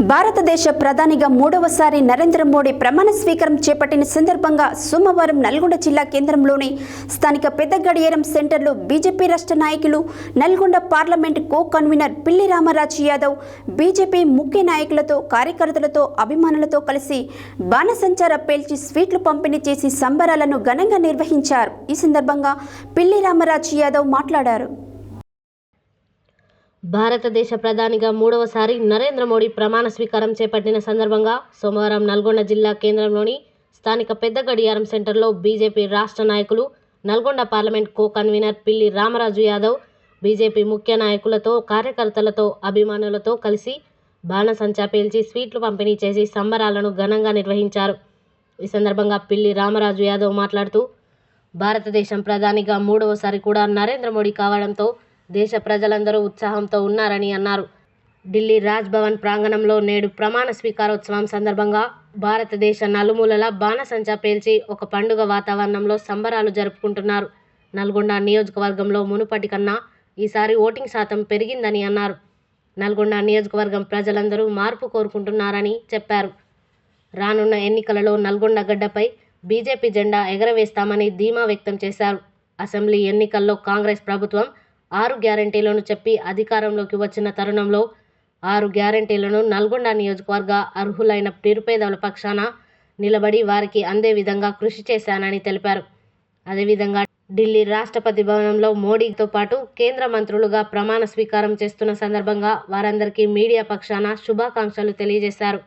భారతదేశ ప్రధానిగా మూడవసారి నరేంద్ర మోడీ ప్రమాణ స్వీకారం చేపట్టిన సందర్భంగా సోమవారం నల్గొండ జిల్లా కేంద్రంలోని స్థానిక పెద్ద గడియారం సెంటర్లో బీజేపీ రాష్ట్ర నాయకులు నల్గొండ పార్లమెంట్ కో కన్వీనర్ పిల్లి రామరాజు యాదవ్ బీజేపీ ముఖ్య నాయకులతో కార్యకర్తలతో అభిమానులతో కలిసి బాణసంచార పేల్చి స్వీట్లు పంపిణీ చేసి సంబరాలను ఘనంగా నిర్వహించారు. ఈ సందర్భంగా పిల్లి రామరాజు యాదవ్ మాట్లాడారు. భారతదేశ ప్రధానిగా మూడవసారి నరేంద్ర మోడీ ప్రమాణ స్వీకారం చేపట్టిన సందర్భంగా సోమవారం నల్గొండ జిల్లా కేంద్రంలోని స్థానిక పెద్ద గడియారం సెంటర్లో బీజేపీ రాష్ట్ర నాయకులు నల్గొండ పార్లమెంట్ కో కన్వీనర్ పిల్లి రామరాజు యాదవ్ బీజేపీ ముఖ్య నాయకులతో కార్యకర్తలతో అభిమానులతో కలిసి బాణసంచా పేల్చి స్వీట్లు పంపిణీ చేసి సంబరాలను ఘనంగా నిర్వహించారు. ఈ సందర్భంగా పిల్లి రామరాజు యాదవ్ మాట్లాడుతూ భారతదేశం ప్రధానిగా మూడవసారి కూడా నరేంద్ర మోడీ కావడంతో దేశ ప్రజలందరూ ఉత్సాహంతో ఉన్నారని అన్నారు. ఢిల్లీ రాజ్భవన్ ప్రాంగణంలో నేడు ప్రమాణ స్వీకారోత్సవం సందర్భంగా భారతదేశ నలుమూలల బాణసంచా పేల్చి ఒక పండుగ వాతావరణంలో సంబరాలు జరుపుకుంటున్నారు. నల్గొండ నియోజకవర్గంలో మునుపటి కన్నా ఈసారి ఓటింగ్ శాతం పెరిగిందని అన్నారు. నల్గొండ నియోజకవర్గం ప్రజలందరూ మార్పు కోరుకుంటున్నారని చెప్పారు. రానున్న ఎన్నికలలో నల్గొండ గడ్డపై బీజేపీ జెండా ఎగరవేస్తామని ధీమా వ్యక్తం చేశారు. అసెంబ్లీ ఎన్నికల్లో కాంగ్రెస్ ప్రభుత్వం ఆరు గ్యారంటీలను చెప్పి అధికారంలోకి వచ్చిన తరుణంలో ఆరు గ్యారంటీలను నల్గొండ నియోజకవర్గ అర్హులైన నిరుపేదల పక్షాన నిలబడి వారికి అందే విధంగా కృషి చేశానని తెలిపారు. అదేవిధంగా ఢిల్లీ రాష్ట్రపతి భవనంలో మోడీతో పాటు కేంద్ర మంత్రులుగా ప్రమాణ స్వీకారం చేస్తున్న సందర్భంగా వారందరికీ మీడియా పక్షాన శుభాకాంక్షలు తెలియజేశారు.